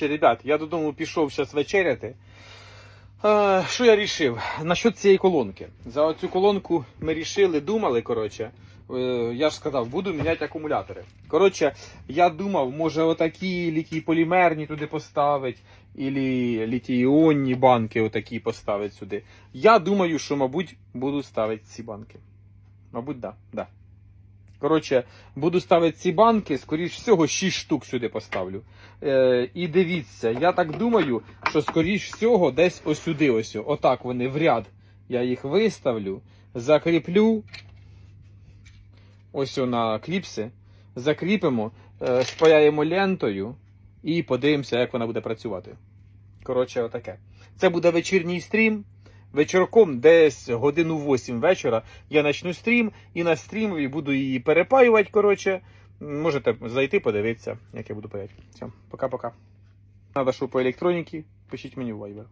Ребят, я додому пішов зараз вечеряти. Е, що я рішив? Насчет цієї колонки. За оцю колонку ми рішили, думали, коротше. Е, я ж сказав, буду міняти акумулятори. Коротше, я думав, може отакі літій полімерні туди поставити, ілі літій-іонні банки отакі поставити сюди. Я думаю, що, мабуть, буду ставити ці банки. Мабуть, да, да. Коротше, буду ставити ці банки, скоріш всього, 6 штук сюди поставлю. Е, і дивіться, я так думаю, що скоріш всього десь ось сюди, ось, отак вони в ряд. Я їх виставлю, закріплю. Ось на кліпси. Закріпимо, е, спаяємо лентою і подивимося, як вона буде працювати. Коротше, отаке. Це буде вечірній стрім. Вечірком, десь годину 8 вечора, я почну стрім і на стрімові буду її перепаювати. Коротше, можете зайти, подивитися, як я буду паяти. Все, пока-пока. Надо, що по електроніки, пишіть мені в Viber.